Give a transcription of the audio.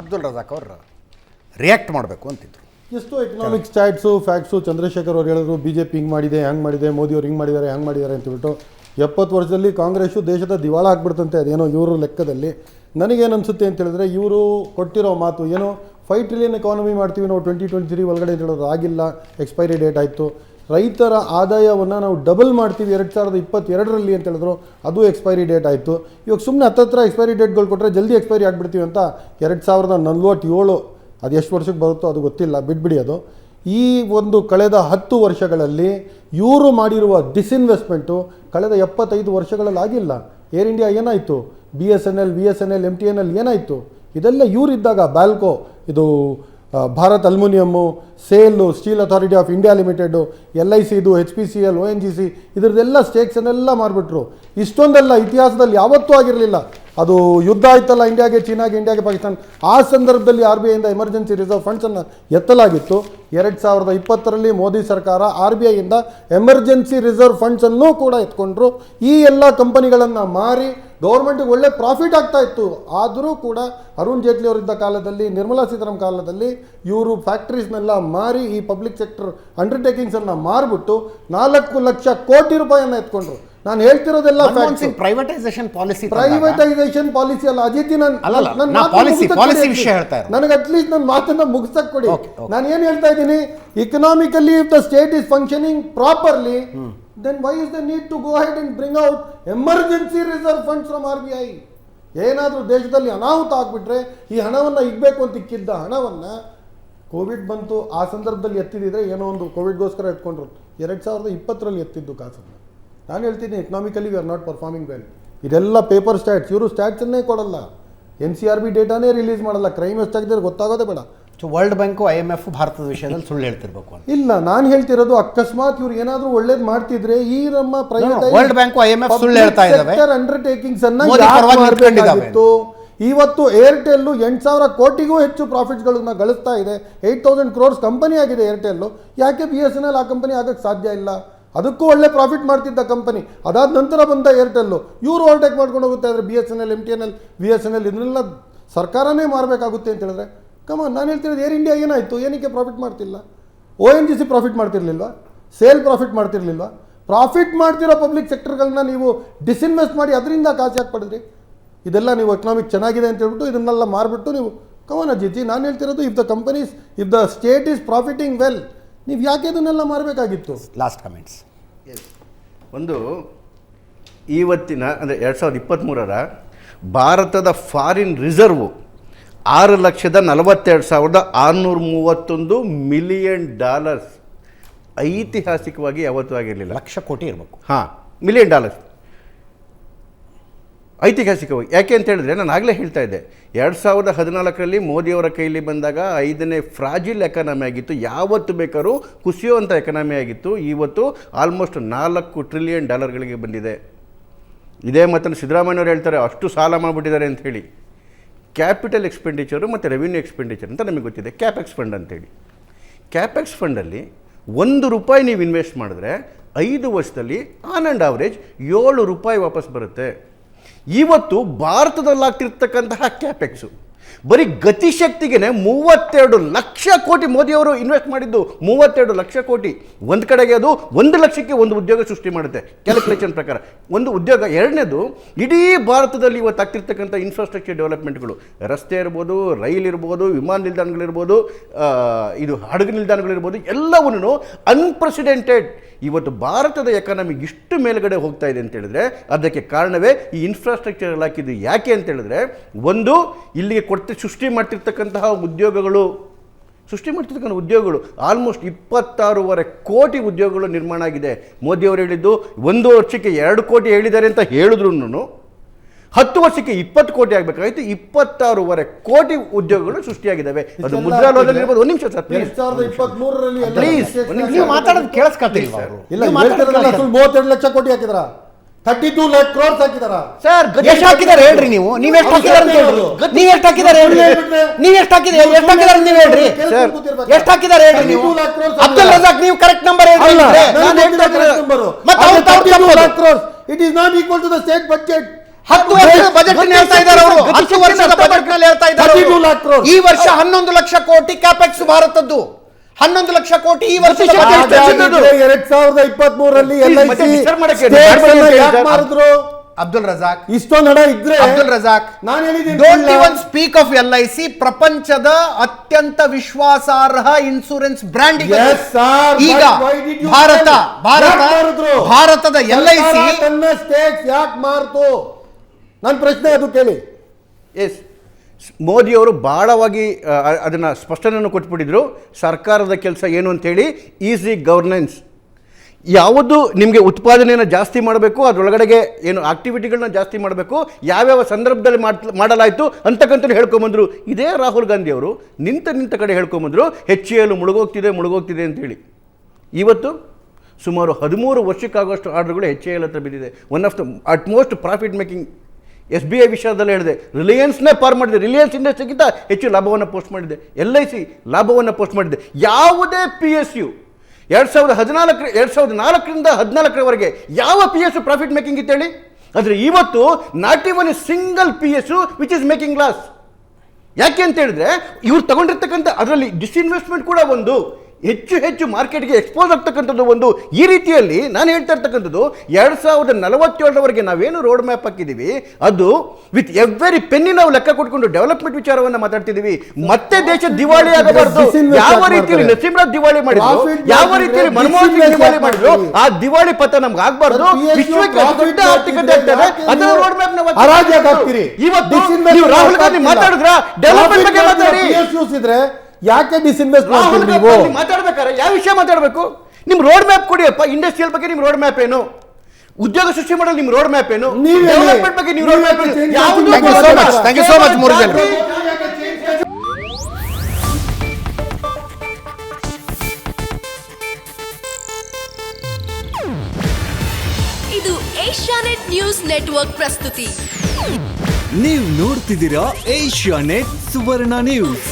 ಅಬ್ದುಲ್ ರಜಾಕ್ ಅವರು ರಿಯಾಕ್ಟ್ ಮಾಡಬೇಕು ಅಂತಿದ್ರು. ಎಷ್ಟು ಎಕನಾಮಿಕ್ ಸ್ಟ್ಯಾಟ್ಸು ಫ್ಯಾಕ್ಟ್ಸು ಚಂದ್ರಶೇಖರ್ ಅವ್ರು ಹೇಳಿದ್ರು ಬಿ ಜೆ ಪಿ ಹಿಂಗೆ ಮಾಡಿದೆ ಹಂಗೆ ಮಾಡಿದೆ, ಮೋದಿ ಅವ್ರು ಹಿಂಗೆ ಮಾಡಿದ್ದಾರೆ ಹಂಗೆ ಮಾಡಿದ್ದಾರೆ ಅಂತ ಹೇಳ್ಬಿಟ್ಟು ಎಪ್ಪತ್ತು ವರ್ಷದಲ್ಲಿ ಕಾಂಗ್ರೆಸ್ಸು ದೇಶದ ದಿವಾಳ ಆಗ್ಬಿಡ್ತಂತೆ, ಅದೇನೋ ಇವರು ಲೆಕ್ಕದಲ್ಲಿ. ನನಗೇನು ಅನಿಸುತ್ತೆ ಅಂತ ಹೇಳಿದ್ರೆ, ಇವರು ಕೊಟ್ಟಿರೋ ಮಾತು, ಏನೋ ಫೈವ್ ಟ್ರಿಲಿಯನ್ ಎಕಾನಮಿ ಮಾಡ್ತೀವಿ ನಾವು ಟ್ವೆಂಟಿ ಟ್ವೆಂಟಿ ತ್ರೀ ಒಳಗಡೆ ಅಂತ ಹೇಳೋದು ಆಗಿಲ್ಲ ಎಕ್ಸ್ಪೈರಿ ಡೇಟ್ ಆಯಿತು. ರೈತರ ಆದಾಯವನ್ನು ನಾವು ಡಬಲ್ ಮಾಡ್ತೀವಿ ಎರಡು ಸಾವಿರದ ಇಪ್ಪತ್ತೆರಡರಲ್ಲಿ ಅಂತ ಹೇಳಿದ್ರು. ಅದು ಎಕ್ಸ್ಪೈರಿ ಡೇಟ್ ಆಯಿತು. ಇವಾಗ ಸುಮ್ಮನೆ ಹತ್ತತ್ರ ಎಕ್ಸ್ಪೈರಿ ಡೇಟ್ಗಳು ಕೊಟ್ಟರೆ ಜಲ್ದಿ ಎಕ್ಸ್ಪೈರಿ ಆಗಿಬಿಡ್ತೀವಿ ಅಂತ ಎರಡು ಸಾವಿರದ ನಲ್ವತ್ತೇಳು ಅದು ಎಷ್ಟು ವರ್ಷಕ್ಕೆ ಬರುತ್ತೋ ಅದು ಗೊತ್ತಿಲ್ಲ, ಬಿಟ್ಬಿಡಿ ಅದು. ಈ ಒಂದು ಕಳೆದ ಹತ್ತು ವರ್ಷಗಳಲ್ಲಿ ಇವರು ಮಾಡಿರುವ ಡಿಸ್ಇನ್ವೆಸ್ಟ್ಮೆಂಟು ಕಳೆದ ಎಪ್ಪತ್ತೈದು ವರ್ಷಗಳಲ್ಲಿ ಆಗಿಲ್ಲ. ಏರ್ ಇಂಡಿಯಾ ಏನಾಯಿತು? B S N L V S N L M T N L ಏನಾಯಿತು? ಇದೆಲ್ಲ ಇವರಿದ್ದಾಗ ಬ್ಯಾಲ್ಕೋ ಇದು Bharat aluminium, SAIL, steel authority of India limited L I Siddu, H P C L, O N G C, ಇದ್ರದ್ದೆಲ್ಲ ಸ್ಟೇಕ್ಸನ್ನೆಲ್ಲ ಮಾರಿಬಿಟ್ರು. ಇಷ್ಟೊಂದೆಲ್ಲ ಇತಿಹಾಸದಲ್ಲಿ ಯಾವತ್ತೂ ಆಗಿರಲಿಲ್ಲ. ಅದು ಯುದ್ಧ ಆಯ್ತಲ್ಲ ಇಂಡಿಯಾಗೆ, ಚೀನಾಗೆ, ಇಂಡಿಯಾಗೆ, ಪಾಕಿಸ್ತಾನ. ಆ ಸಂದರ್ಭದಲ್ಲಿ ಆರ್ ಬಿ ಐಯಿಂದ ಎಮರ್ಜೆನ್ಸಿ ರಿಸರ್ವ್ ಫಂಡ್ಸನ್ನು ಎತ್ತಲಾಗಿತ್ತು. ಎರಡು ಸಾವಿರದ ಇಪ್ಪತ್ತರಲ್ಲಿ ಮೋದಿ ಸರ್ಕಾರ ಆರ್ ಬಿ ಐಯಿಂದ ಎಮರ್ಜೆನ್ಸಿ ರಿಸರ್ವ್ ಫಂಡ್ಸನ್ನು ಕೂಡ ಎತ್ಕೊಂಡ್ರು. ಈ ಎಲ್ಲ ಕಂಪನಿಗಳನ್ನು ಮಾರಿ ಗೌರ್ಮೆಂಟಿಗೆ ಒಳ್ಳೆ ಪ್ರಾಫಿಟ್ ಆಗ್ತಾ ಇತ್ತು. ಆದರೂ ಕೂಡ ಅರುಣ್ ಜೇಟ್ಲಿ ಅವರಿದ್ದ ಕಾಲದಲ್ಲಿ ನಿರ್ಮಲಾ ಸೀತಾರಾಮ್ ಕಾಲದಲ್ಲಿ ಇವರು ಫ್ಯಾಕ್ಟ್ರೀಸ್ನೆಲ್ಲ ಮಾರಿ ಈ ಪಬ್ಲಿಕ್ ಸೆಕ್ಟರ್ ಅಂಡರ್ಟೇಕಿಂಗ್ಸನ್ನು ಮಾರ್ಬಿಟ್ಟು ನಾಲ್ಕು ಲಕ್ಷ ಕೋಟಿ ರೂಪಾಯಿಯನ್ನು ಎತ್ಕೊಂಡ್ರು. ನಾನು ಹೇಳ್ತಿರೋದೆಲ್ಲ ಪ್ರೈವೇಟೈಸೇಷನ್ ಪಾಲಿಸಿ ಪ್ರೈವೇಟೈಸೇಷನ್ ಪಾಲಿಸಿ ಅಲ್ಲ. ಅಜಿತಿ ನಾನು ಅಲ್ಲಲ್ಲ, ಪಾಲಿಸಿ ವಿಷಯ ಹೇಳ್ತಾ ನನಗೆ ಅಟ್ಲೀಸ್ಟ್ ನನ್ನ ಮಾತನ್ನ ಮುಗಿಸಕ್ ಕೊಡಿ. ನಾನು ಏನು ಹೇಳ್ತಾ ಇದ್ದೀನಿ? Economically if the state is functioning properly then why is the need to go head and bring out emergency reserve funds from R B I ಏನಾದರೂ ದೇಶದಲ್ಲಿ ಅನಾಹುತ ಆಗಿಬಿಟ್ರೆ ಈ ಹಣವನ್ನು ಇಗ್ಬೇಕು ಅಂತ ಇಕ್ಕಿದ್ದ ಹಣವನ್ನು ಕೋವಿಡ್ ಬಂತು, ಆ ಸಂದರ್ಭದಲ್ಲಿ ಎತ್ತಿದಿದ್ರೆ ಏನೋ ಒಂದು ಕೋವಿಡ್ಗೋಸ್ಕರ ಎತ್ಕೊಂಡ್ರು. ಎರಡು ಸಾವಿರದ ಇಪ್ಪತ್ತರಲ್ಲಿ ಎತ್ತಿದ್ದು ಕಾಸನ್ನು. ನಾನು ಹೇಳ್ತೀನಿ economically we are not performing well ಇದೆಲ್ಲ ಪೇಪರ್ ಸ್ಟ್ಯಾಟ್ಸ್ ಇವರು ಸ್ಟ್ಯಾಟ್ಸನ್ನೇ ಕೊಡಲ್ಲ. ಎನ್ ಸಿ ಆರ್ ಬಿ ಡೇಟಾನೇ ರಿಲೀಸ್ ಮಾಡಲ್ಲ. ಕ್ರೈಮ್ ಎಷ್ಟಾಗಿದೆ ಗೊತ್ತಾಗೋದೇ ಬೇಡ. So world bank I M F ಭಾರತದ ವಿಷಯದಲ್ಲಿ ಸುಳ್ಳು ಹೇಳ್ತಿರ್ಬೇಕು ಅಂತ. ಇಲ್ಲ ನಾನು ಹೇಳ್ತಿರೋದು ಅಕಸ್ಮಾತ್ ಇವ್ರು ಏನಾದರೂ ಒಳ್ಳೇದು ಮಾಡ್ತಿದ್ರೆ ಈ ನಮ್ಮ world bank I M F ಸುಳ್ಳು ಹೇಳ್ತಾ ಇದಾವೆ. ಅಂಡರ್ಟೇಕಿಂಗ್ಸ್ ಅನ್ನ ಇವತ್ತು ಏರ್ಟೆಲ್ಲು ಎಂಟು ಸಾವಿರ ಕೋಟಿಗೂ ಹೆಚ್ಚು ಪ್ರಾಫಿಟ್ಸ್ಗಳನ್ನ ಗಳಿಸ್ತಾ ಇದೆ. ಏಯ್ಟ್ ತೌಸಂಡ್ ಕ್ರೋರ್ಸ್ ಕಂಪನಿ ಆಗಿದೆ ಏರ್ಟೆಲ್ಲು ಯಾಕೆ ಬಿ ಎಸ್ ಎನ್ ಎಲ್ ಆ ಕಂಪನಿ ಆಗಕ್ಕೆ ಸಾಧ್ಯ ಇಲ್ಲ? ಅದಕ್ಕೂ ಒಳ್ಳೆ ಪ್ರಾಫಿಟ್ ಮಾಡ್ತಿದ್ದ ಕಂಪನಿ ಅದಾದ ನಂತರ ಬಂದ ಏರ್ಟೆಲ್ಲು ಇವರು ಓವರ್ಟೇಕ್ ಮಾಡ್ಕೊಂಡು ಹೋಗುತ್ತೆ ಅಂದರೆ B S N L M T N L V S N L ಇದನ್ನೆಲ್ಲ ಸರ್ಕಾರನೇ ಮಾರಬೇಕಾಗುತ್ತೆ ಅಂತ ಹೇಳಿದ್ರೆ ಕಮ ನಾನು ಹೇಳ್ತಿರೋದು ಏರ್ ಇಂಡಿಯಾ ಏನಾಯಿತು? ಏನಕ್ಕೆ ಪ್ರಾಫಿಟ್ ಮಾಡ್ತಿಲ್ಲ? O N G C profit ಮಾಡ್ತಿರ್ಲಿಲ್ವಾ? SAIL profit ಮಾಡ್ತಿರ್ಲಿಲ್ವಾ? ಪ್ರಾಫಿಟ್ ಮಾಡ್ತಿರೋ ಪಬ್ಲಿಕ್ ಸೆಕ್ಟರ್ಗಳನ್ನ ನೀವು ಡಿಸ್ಇನ್ವೆಸ್ಟ್ ಮಾಡಿ ಅದರಿಂದ ಕಾಸು ಯಾಕೆ ಪಡೆದ್ರಿ? ಇದೆಲ್ಲ ನೀವು ಎಕನಾಮಿಕ್ ಚೆನ್ನಾಗಿದೆ ಅಂತ ಹೇಳ್ಬಿಟ್ಟು ಇದನ್ನೆಲ್ಲ ಮಾರ್ಬಿಟ್ಟು ನೀವು ಕವನ ಅಜಿತಿ ನಾನು ಹೇಳ್ತಿರೋದು if the companies if the state is profiting well ನೀವು ಯಾಕೆ ಇದನ್ನೆಲ್ಲ ಮಾರಬೇಕಾಗಿತ್ತು? ಲಾಸ್ಟ್ ಕಮೆಂಟ್ಸ್ ಒಂದು ಇವತ್ತಿನ ಅಂದರೆ ಎರಡು ಸಾವಿರದ ಇಪ್ಪತ್ತ್ಮೂರರ ಭಾರತದ ಫಾರಿನ್ ರಿಸರ್ವು ಆರು ಲಕ್ಷದ ನಲವತ್ತೆರಡು ಸಾವಿರದ ಆರುನೂರ ಮೂವತ್ತೊಂದು ಮಿಲಿಯನ್ ಡಾಲರ್ಸ್. ಐತಿಹಾಸಿಕವಾಗಿ ಯಾವತ್ತೂ ಆಗಿರಲಿಲ್ಲ. ಲಕ್ಷ ಕೋಟಿ ಇರಬೇಕು. ಹಾಂ ಮಿಲಿಯನ್ ಡಾಲರ್ಸ್. ಐತಿಹಾಸಿಕವಾಗಿ. ಯಾಕೆ ಅಂತ ಹೇಳಿದ್ರೆ ನಾನು ಆಗಲೇ ಹೇಳ್ತಾ ಇದ್ದೆ. ಎರಡು ಸಾವಿರದ ಹದಿನಾಲ್ಕರಲ್ಲಿ ಮೋದಿಯವರ ಕೈಲಿ ಬಂದಾಗ ಐದನೇ ಫ್ರಾಜಿಲ್ ಎಕಾನಮಿ ಆಗಿತ್ತು. ಯಾವತ್ತು ಬೇಕಾದ್ರೂ ಕುಸಿಯುವಂಥ ಎಕಾನಮಿ ಆಗಿತ್ತು. ಇವತ್ತು ಆಲ್ಮೋಸ್ಟ್ ನಾಲ್ಕು ಟ್ರಿಲಿಯನ್ ಡಾಲರ್ಗಳಿಗೆ ಬಂದಿದೆ. ಇದೇ ಮತ್ತೆ ಸಿದ್ದರಾಮಯ್ಯವ್ರು ಹೇಳ್ತಾರೆ. ಅಷ್ಟು ಸಾಲ ಮಾಡಿಬಿಟ್ಟಿದ್ದಾರೆ ಅಂತ ಹೇಳಿ. ಕ್ಯಾಪಿಟಲ್ ಎಕ್ಸ್ಪೆಂಡಿಚರು ಮತ್ತು ರೆವಿನ್ಯೂ ಎಕ್ಸ್ಪೆಂಡಿಚರ್ ಅಂತ ನಮಗೆ ಗೊತ್ತಿದೆ. ಕ್ಯಾಪೆಕ್ಸ್ ಫಂಡ್ ಅಂತೇಳಿ. ಕ್ಯಾಪೆಕ್ಸ್ ಫಂಡಲ್ಲಿ ಒಂದು ರೂಪಾಯಿ ನೀವು ಇನ್ವೆಸ್ಟ್ ಮಾಡಿದ್ರೆ ಐದು ವರ್ಷದಲ್ಲಿ ಆನ್ ಆ್ಯಂಡ್ ಆವ್ರೇಜ್ ಏಳು ರೂಪಾಯಿ ವಾಪಸ್ ಬರುತ್ತೆ. ಇವತ್ತು ಭಾರತದಲ್ಲಾಗ್ತಿರ್ತಕ್ಕಂತಹ ಕ್ಯಾಪೆಕ್ಸು ಬರೀ ಗತಿಶಕ್ತಿಗೆ ಮೂವತ್ತೆರಡು ಲಕ್ಷ ಕೋಟಿ ಮೋದಿಯವರು ಇನ್ವೆಸ್ಟ್ ಮಾಡಿದ್ದು ಮೂವತ್ತೆರಡು ಲಕ್ಷ ಕೋಟಿ. ಒಂದು ಕಡೆಗೆ ಅದು ಒಂದು ಲಕ್ಷಕ್ಕೆ ಒಂದು ಉದ್ಯೋಗ ಸೃಷ್ಟಿ ಮಾಡುತ್ತೆ. ಕ್ಯಾಲ್ಕುಲೇಷನ್ ಪ್ರಕಾರ. ಒಂದು ಉದ್ಯೋಗ. ಎರಡನೇದು, ಇಡೀ ಭಾರತದಲ್ಲಿ ಇವತ್ತು ಆಗ್ತಿರ್ತಕ್ಕಂಥ ಇನ್ಫ್ರಾಸ್ಟ್ರಕ್ಚರ್ ಡೆವಲಪ್ಮೆಂಟ್ಗಳು ರಸ್ತೆ ಇರ್ಬೋದು, ರೈಲ್ ಇರ್ಬೋದು, ವಿಮಾನ ನಿಲ್ದಾಣಗಳಿರ್ಬೋದು ಇದು ಹಡಗು ನಿಲ್ದಾಣಗಳಿರ್ಬೋದು, ಎಲ್ಲವನ್ನೂ ಅನ್ಪ್ರೆಸಿಡೆಂಟೆಡ್ ಇವತ್ತು ಭಾರತದ ಎಕಾನಮಿ ಇಷ್ಟು ಮೇಲ್ಗಡೆ ಹೋಗ್ತಾ ಇದೆ ಅಂತ ಹೇಳಿದ್ರೆ ಅದಕ್ಕೆ ಕಾರಣವೇ ಈ ಇನ್ಫ್ರಾಸ್ಟ್ರಕ್ಚರ್ ಹಾಕಿದ್ದು ಯಾಕೆ ಅಂತ ಹೇಳಿದ್ರೆ ಒಂದು, ಇಲ್ಲಿಗೆ ಕೊಡ್ತಿ ಸೃಷ್ಟಿ ಮಾಡ್ತಿರ್ತಕ್ಕಂತಹ ಉದ್ಯೋಗಗಳು ಸೃಷ್ಟಿ ಮಾಡ್ತಿರ್ತಕ್ಕಂಥ ಉದ್ಯೋಗಗಳು ಆಲ್ಮೋಸ್ಟ್ ಇಪ್ಪತ್ತಾರೂವರೆ ಕೋಟಿ ಉದ್ಯೋಗಗಳು ನಿರ್ಮಾಣ ಆಗಿದೆ. ಮೋದಿಯವರು ಹೇಳಿದ್ದು ಒಂದು ವರ್ಷಕ್ಕೆ ಎರಡು ಕೋಟಿ ಹೇಳಿದ್ದಾರೆ ಅಂತ ಹೇಳಿದ್ರು ಹತ್ತು ವರ್ಷಕ್ಕೆ ಇಪ್ಪತ್ತು ಕೋಟಿ ಆಗಬೇಕಾಗಿತ್ತು ಇಪ್ಪತ್ತಾರೂವರೆ ಕೋಟಿ ಉದ್ಯೋಗಗಳು ಸೃಷ್ಟಿಯಾಗಿದ್ದಾವೆ ಅದು ಮುದ್ರಾ ಲೋನ್ ಇರ್ಬೋದು. ಒಂದು ನಿಮಿಷ ಸರ್ ಪ್ಲೀಸ್ ನೀವು ಮಾತಾಡೋದು ಕೇಳಿಸ್ಕೊತೀವಿ ಅವರು. ಇಲ್ಲ ಮೂವತ್ತೆರಡು ಲಕ್ಷ ಕೋಟಿ ಹಾಕಿದಾರ? ಥರ್ಟಿ ಟೂ ಲ್ಯಾಕ್ ಕ್ರೋರ್ಸ್ ಹಾಕಿದಾರ ಸರ್ ಎಷ್ಟು ಹಾಕಿದ್ದಾರೆ ಹೇಳ್ರಿ ನೀವು. ನೀವ್ ಎಷ್ಟು ಹಾಕಿದಾರೆ ಅಂತ ಹೇಳ್ರಿ. ನೀವ್ ಎಷ್ಟು ಹಾಕಿದ್ದಾರೆ ಹೇಳ್ರಿ. ನೀವ್ ಎಷ್ಟು ಹಾಕಿದಾರೆ ಎಷ್ಟು ಹಾಕಿದ್ದಾರೆ ನೀವ್ ಹೇಳ್ರಿ. ಸರ್, ಎಷ್ಟು ಹಾಕಿದ್ದಾರೆ ಹೇಳ್ರಿ ನೀವು? 32 lakh ಅಬ್ದುಲ್ ರಜಾಕ್ ನೀವು ಕರೆಕ್ಟ್ ನಂಬರ್ ಹೇಳ್ರಿ. ನಾನು ಹೇಳ್ತಾ ಇರೋದು- ಮತ್ತೆ ಅವ್ರು lakh crores it is not equal to the state budget ಹತ್ತು ವರ್ಷದ ಬಜೆಟ್ ಹೇಳ್ತಾ ಇದ್ದಾರೆ ಅವರು. ಹತ್ತು ವರ್ಷದ ಬಜೆಟ್ನಲ್ಲಿ ಹೇಳ್ತಾ ಇದ್ದಾರೆ 32 lakh ಅವರು. crore. ಈ ವರ್ಷ ಹನ್ನೊಂದು ಲಕ್ಷ ಕೋಟಿ ಕ್ಯಾಪೆಕ್ಸ್ ಭಾರತದ್ದು. ಹನ್ನೊಂದು ಲಕ್ಷ ಕೋಟಿ ಈ ವರ್ಷ? ಎರಡ್ ಸಾವಿರದ ಇಪ್ಪತ್ತ್ ಮೂರಲ್ಲಿ ಮಾಡಿದ್ರು ಅಬ್ದುಲ್ ರಜಾಕ್. ಇಷ್ಟೊಂದು ಹಣ ಇದ್ರೆ ಅಬ್ದುಲ್ ರಜಾಕ್. ನಾನು ಹೇಳಿದ್ದೀನಿ. Even speak of L I C ಪ್ರಪಂಚದ ಅತ್ಯಂತ ವಿಶ್ವಾಸಾರ್ಹ ಇನ್ಸೂರೆನ್ಸ್ ಬ್ರ್ಯಾಂಡ್ ಈಗ ಭಾರತ? ಭಾರತ ಭಾರತದ ಎಲ್ ಐ ಸಿ ತನ್ನ ಸ್ಟೇಟ್ಸ್ ಯಾಕೆ ಮಾರ್ತು? ನನ್ನ ಪ್ರಶ್ನೆ ಅದು ಕೇಳಿ. ಎಸ್ ಮೋದಿಯವರು ಭಾಳವಾಗಿ ಅದನ್ನು ಸ್ಪಷ್ಟನೆಯನ್ನು ಕೊಟ್ಬಿಟ್ಟಿದ್ರು. ಸರ್ಕಾರದ ಕೆಲಸ ಏನು ಅಂತೇಳಿ ಈಸಿ ಗವರ್ನೆನ್ಸ್ ಯಾವುದು ನಿಮಗೆ ಉತ್ಪಾದನೆಯನ್ನು ಜಾಸ್ತಿ ಮಾಡಬೇಕು, ಅದರೊಳಗಡೆಗೆ ಏನು ಆಕ್ಟಿವಿಟಿಗಳನ್ನ ಜಾಸ್ತಿ ಮಾಡಬೇಕು, ಯಾವ್ಯಾವ ಸಂದರ್ಭದಲ್ಲಿ ಮಾಡ್, ಮಾಡಲಾಯಿತು ಅಂತಕ್ಕಂಥ ಹೇಳ್ಕೊಂಬಂದರು ಇದೇ ರಾಹುಲ್ ಗಾಂಧಿ ಅವರು ನಿಂತ ನಿಂತ ಕಡೆ ಹೇಳ್ಕೊಂಬಂದರು ಹೆಚ್ಚು ಎಲ್ ಮುಳುಗೋಗ್ತಿದೆ ಮುಳುಗೋಗ್ತಿದೆ ಅಂತೇಳಿ. ಇವತ್ತು ಸುಮಾರು ಹದಿಮೂರು ವರ್ಷಕ್ಕಾಗುವಷ್ಟು ಆರ್ಡರ್ಗಳು ಹೆಚ್ಚು ಹತ್ರ ಬಿದ್ದಿದೆ. One of the at most profit making S B I ವಿಷಯದಲ್ಲಿ ಹೇಳಿದೆ, ರಿಲಯನ್ಸ್ನೇ ಪಾರ್ ಮಾಡಿದೆ, ರಿಲಯನ್ಸ್ ಇಂಡಸ್ಟ್ರಿಗಿಂತ ಹೆಚ್ಚು ಲಾಭವನ್ನು ಪೋಸ್ಟ್ ಮಾಡಿದೆ, ಎಲ್ ಐ ಸಿ ಲಾಭವನ್ನು ಪೋಸ್ಟ್ ಮಾಡಿದೆ. ಯಾವುದೇ ಪಿ ಎಸ್ ಯು ಎರಡು ಸಾವಿರದ ಹದಿನಾಲ್ಕರ, ಎರಡು ಸಾವಿರದ ನಾಲ್ಕರಿಂದ ಹದಿನಾಲ್ಕರವರೆಗೆ ಯಾವ ಪಿ ಎಸ್ ಪ್ರಾಫಿಟ್ ಮೇಕಿಂಗ್ ಇತ್ತೇಳಿ? ಆದರೆ ಇವತ್ತು not even a single P S U which is making loss ಯಾಕೆ ಅಂತ ಹೇಳಿದ್ರೆ, ಇವ್ರು ತಗೊಂಡಿರ್ತಕ್ಕಂಥ ಅದರಲ್ಲಿ ಡಿಸ್ಇನ್ವೆಸ್ಟ್ಮೆಂಟ್ ಕೂಡ ಒಂದು. ಹೆಚ್ಚು ಹೆಚ್ಚು ಮಾರ್ಕೆಟ್ಗೆ ಎಕ್ಸ್ಪೋಸ್ ಆಗ್ತಕ್ಕಂಥದ್ದು ಒಂದು ಈ ರೀತಿಯಲ್ಲಿ ನಾನು ಹೇಳ್ತಾ ಇರ್ತಕ್ಕಂಥದ್ದು ಎರಡು ಸಾವಿರದ ನಲವತ್ತೇಳರವರೆಗೆ ನಾವೇನು ರೋಡ್ ಮ್ಯಾಪ್ ಹಾಕಿದ್ದೀವಿ ಅದು ವಿತ್ ಎವ್ರಿ ಪೆನ್ನಿ ನಾವು ಲೆಕ್ಕ ಕೊಟ್ಕೊಂಡು ಡೆವಲಪ್ಮೆಂಟ್ ವಿಚಾರವನ್ನ ಮಾತಾಡ್ತಿದ್ದೀವಿ. ಮತ್ತೆ ದೇಶ ದಿವಾಳಿ ಆಗಬಾರ್ದು. ಯಾವ ರೀತಿಯಲ್ಲಿ ನರಸಿಂಹರಾಜ್ ದಿವಾಳಿ ಮಾಡಿದ್ರು ಯಾವ ರೀತಿಯಲ್ಲಿ ಮನಮೋಹನ್ ಸಿಂಗ್ ದಿವಾಳಿ ಮಾಡಿದ್ರು ಆ ದಿವಾಳಿ ಪಥ ನಮ್ಗೆ ಆಗ್ಬಾರ್ದು. ದೊಡ್ಡ ಆರ್ಥಿಕತೆ ಅದರ ರೋಡ್ ಮ್ಯಾಪ್ ನಾವು ಇವತ್ತು ನೀವು ರಾಹುಲ್ ಗಾಂಧಿ ಮಾತಾಡಿದ್ರ? ಡೆವಲಪ್ಮೆಂಟ್ ಬಗ್ಗೆ ಮಾತಾಡಿ. ಯಾಕೆ ಡಿಸ್ಇನ್ವೆಸ್ಟ್ ರಾಹುಲ್ ಮಾಡ್ತೀರಿ ನೀವು? ಗಾಂಧಿ ಮಾತಾಡ್ಬೇಕಾರೆ ಯಾವ ವಿಷಯ ಮಾತಾಡಬೇಕು? ನಿಮ್ ರೋಡ್ ಮ್ಯಾಪ್ ಕೊಡಿಯಪ್ಪ ಇಂಡಸ್ಟ್ರಿಯಲ್ ಬಗ್ಗೆ ನಿಮ್ ರೋಡ್ ಮ್ಯಾಪ್ ಏನು? ಉದ್ಯೋಗ ಸೃಷ್ಟಿ ಮಾಡಲು ನಿಮ್ ರೋಡ್ ಮ್ಯಾಪ್ ಏನು? ನೀವ್ ಹೇಳಿ. ಡೆವಲಪ್ಮೆಂಟ್ ಬಗ್ಗೆ ನಿಮ್ ರೋಡ್ ಮ್ಯಾಪ್ ಏನು? ನೀವ್ ಯಾವುದು Thank you so much. Thank you so much, ಮೂರು ಜನ. ಇದು ಏಷ್ಯಾನೆಟ್ ನ್ಯೂಸ್ ನೆಟ್ವರ್ಕ್ ಪ್ರಸ್ತುತಿ. ನೀವು ನೋಡ್ತಿದ್ದೀರಾ ಏಷ್ಯಾ ನೆಟ್ ಸುವರ್ಣ ನ್ಯೂಸ್.